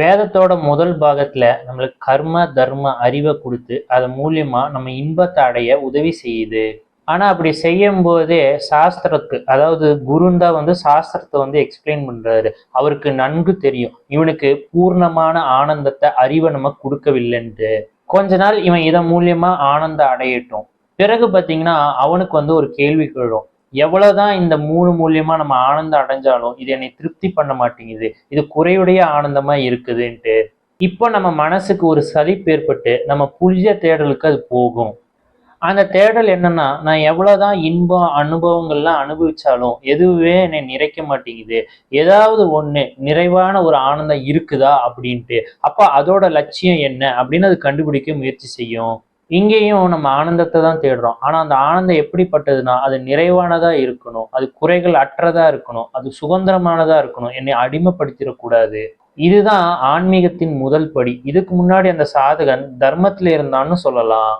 வேதத்தோட முதல் பாகத்துல நம்மளுக்கு கர்ம தர்ம அறிவை கொடுத்து அது மூலியமா நம்ம இன்பத்தை அடைய உதவி செய்யுது. ஆனா அப்படி செய்யும் போதே சாஸ்திரத்துக்கு அதாவது குருந்தா வந்து சாஸ்திரத்தை வந்து எக்ஸ்பிளைன் பண்றாரு. அவருக்கு நன்கு தெரியும். இவனுக்கு பூர்ணமான ஆனந்தத்தை அறிவை நம்ம கொடுக்கவில்லைன்ட்டு. கொஞ்ச நாள் இவன் இதன் மூலியமா ஆனந்தம் அடையட்டும். பிறகு பாத்தீங்கன்னா அவனுக்கு வந்து ஒரு கேள்வி கேளும் எவ்வளவுதான் இந்த மூணு மூலியமா நம்ம ஆனந்தம் அடைஞ்சாலும் இது என்னை திருப்தி பண்ண மாட்டேங்குது. இது குறையுடைய ஆனந்தமா இருக்குதுன்ட்டு. இப்போ நம்ம மனசுக்கு ஒரு சலிப்பு ஏற்பட்டு நம்ம புதிய தேடலுக்கு அது போகும். அந்த தேடல் என்னன்னா நான் எவ்வளவுதான் இன்பம் அனுபவங்கள்லாம் அனுபவிச்சாலும் எதுவுமே என்னை நிறைக்க மாட்டேங்குது. ஏதாவது ஒண்ணு நிறைவான ஒரு ஆனந்தம் இருக்குதா அப்படின்ட்டு. அப்ப அதோட லட்சியம் என்ன அப்படின்னு அது கண்டுபிடிக்க முயற்சி செய்யும். இங்கேயும் நம்ம ஆனந்தத்தை தான் தேடுறோம். ஆனால் அந்த ஆனந்தம் எப்படிப்பட்டதுன்னா அது நிறைவானதா இருக்கணும். அது குறைகள் அற்றதா இருக்கணும். அது சுதந்திரமானதா இருக்கணும். என்னை அடிமைப்படுத்திடக்கூடாது. இதுதான் ஆன்மீகத்தின் முதல் படி. இதுக்கு முன்னாடி அந்த சாதகன் தர்மத்தில் இருந்தான்னு சொல்லலாம்.